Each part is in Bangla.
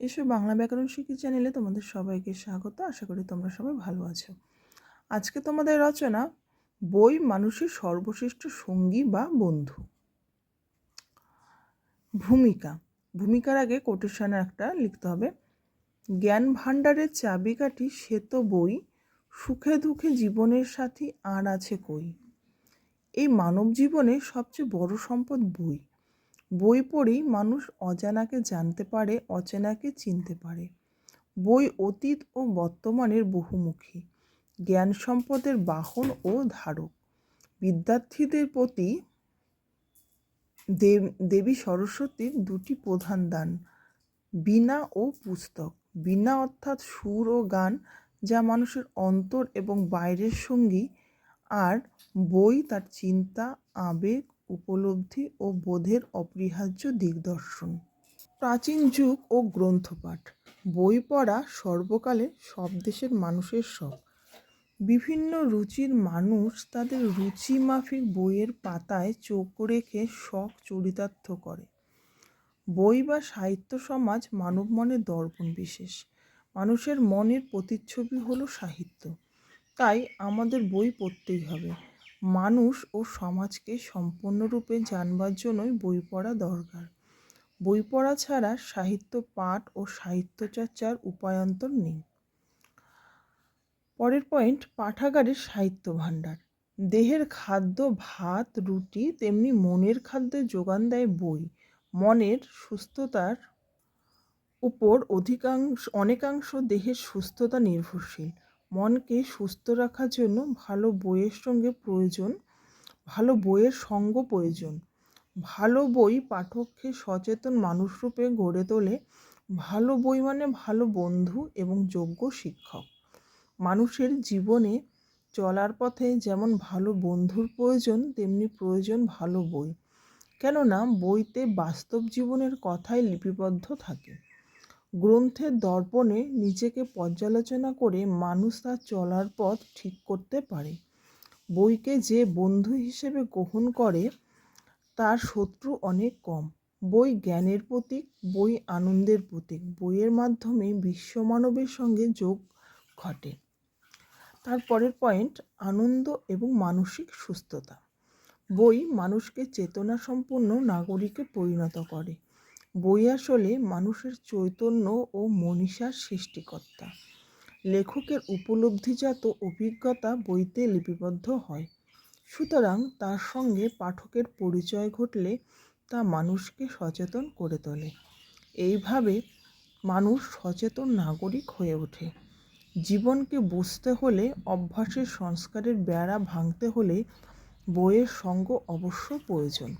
এসো বাংলা ব্যাকরণ শিখি চ্যানেলে তোমাদের সবাইকে স্বাগত। আশা করি তোমরা সবাই ভালো আছো। আজকে তোমাদের রচনা, বই মানুষের সর্বশ্রেষ্ঠ সঙ্গী বা বন্ধু। ভূমিকা, ভূমিকার আগে কোটেশন একটা লিখতে হবে। জ্ঞান ভাণ্ডারের চাবিকাঠি সে তো বই, সুখে দুঃখে জীবনের সাথী আর আছে কই? এই মানব জীবনে সবচেয়ে বড় সম্পদ বই। বই পড়েই মানুষ অজানাকে জানতে পারে, অচেনাকে চিনতে পারে। বই অতীত ও বর্তমানের বহুমুখী, জ্ঞান সম্পদের বাহন ও ধারক। বিদ্যার্থীদের প্রতি দেব, দেবী সরস্বতীর দুটি প্রধান দান, বীণা ও পুস্তক। বীণা অর্থাৎ সুর ও গান, যা মানুষের অন্তর এবং বাইরের সঙ্গী, আর বই তার চিন্তা, আবেগ উপলব্ধি ও বোধের অপরিহার্য দিগদর্শন। প্রাচীন যুগ ও গ্রন্থপাঠ। বই পড়া সর্বকালে সব দেশের মানুষের শখ। বিভিন্ন রুচির মানুষ তাদের রুচি মাফিক বইয়ের পাতায় চোখ রেখে শখ চরিতার্থ করে। বই বা সাহিত্য সমাজ মানব মনে দর্পণ বিশেষ। মানুষের মনের প্রতিচ্ছবি হলো সাহিত্য। তাই আমাদের বই পড়তেই হবে। মানুষ ও সমাজকে সম্পূর্ণরূপে জানবার জন্যই বই পড়া দরকার। বই পড়া ছাড়া সাহিত্য পাঠ ও সাহিত্য চর্চার উপায়ন্তর নেই। পরের পয়েন্ট, পাঠাগারের সাহিত্য ভাণ্ডার। দেহের খাদ্য, ভাত, রুটি, তেমনি মনের খাদ্যের যোগান দেয় বই। মনের সুস্থতার উপর অধিকাংশ, অনেকাংশ দেহের সুস্থতা নির্ভরশীল। মনকে সুস্থ রাখার জন্য ভালো বইয়ের সঙ্গে প্রয়োজন, ভালো বইয়ের সঙ্গ প্রয়োজন। ভালো বই পাঠককে সচেতন মানুষরূপে গড়ে তোলে। ভালো বই মানে ভালো বন্ধু এবং যোগ্য শিক্ষক। মানুষের জীবনে চলার পথে যেমন ভালো বন্ধুর প্রয়োজন, তেমনি প্রয়োজন ভালো বই। কেননা, বইতে বাস্তব জীবনের কথাই লিপিবদ্ধ থাকে। গ্রন্থের দর্পণে নিজেকে পর্যালোচনা করে মানুষ তার চলার পথ ঠিক করতে পারে। বইকে যে বন্ধু হিসেবে গ্রহণ করে, তার শত্রু অনেক কম। বই জ্ঞানের প্রতীক, বই আনন্দের প্রতীক। বইয়ের মাধ্যমে বিশ্বমানবের সঙ্গে যোগ ঘটে। তারপরের পয়েন্ট, আনন্দ এবং মানসিক সুস্থতা। বই মানুষকে চেতনা সম্পন্ন নাগরিকে পরিণত করে। বই আসলে মানুষের চৈতন্য ও মনীষার সৃষ্টিকর্তা। লেখকের উপলব্ধিজাত অভিজ্ঞতা বইতে লিপিবদ্ধ হয়। সুতরাং তার সঙ্গে পাঠকের পরিচয় ঘটলে তা মানুষকে সচেতন করে তোলে। এইভাবে মানুষ সচেতন নাগরিক হয়ে ওঠে। জীবনকে বুঝতে হলে, অভ্যাসের সংস্কারের বেড়া ভাঙতে হলে বইয়ের সঙ্গ অবশ্য প্রয়োজন।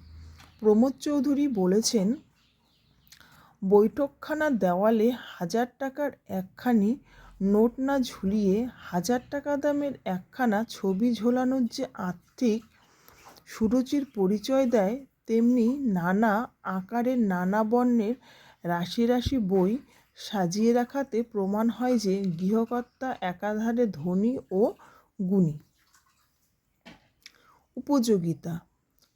প্রমোদ চৌধুরী বলেছেন বৈঠকখানা দেওয়ালে হাজার টাকার একখানি নোট না ঝুলিয়ে হাজার টাকা দামের একখানা ছবি ঝোলানোর যে আর্থিক সুরুচির পরিচয় দেয়, তেমনি নানা আকারের নানা বর্ণের রাশি রাশি বই সাজিয়ে রাখাতে প্রমাণ হয় যে গৃহকর্তা একাধারে ধনী ও গুণী। উপযোগিতা,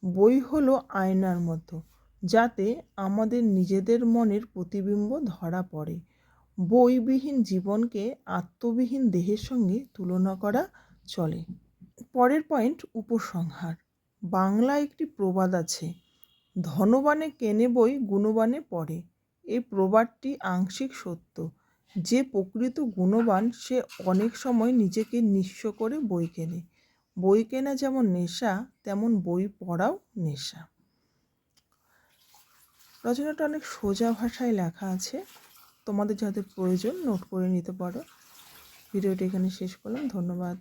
বই হলো আয়নার মতো। যাতে আমাদের নিজেদের মনের প্রতিবিম্ব ধরা পড়ে। বইবিহীন জীবনকে আত্মবিহীন দেহের সঙ্গে তুলনা করা চলে। পরের পয়েন্ট, উপসংহার। বাংলা একটি প্রবাদ আছে, ধনবানে কেনে বই গুণবানে পড়ে। এই প্রবাদটি আংশিক সত্য। যে প্রকৃত গুণবান, সে অনেক সময় নিজেকে নিঃস্ব করে বই কেনে। বই কেনা যেমন নেশা, তেমন বই পড়াও নেশা। রচনাটা অনেক সোজা ভাষায় লেখা আছে। তোমাদের যাদের প্রয়োজন নোট করে নিতে পারো। ভিডিওটি এখানে শেষ করলাম। ধন্যবাদ।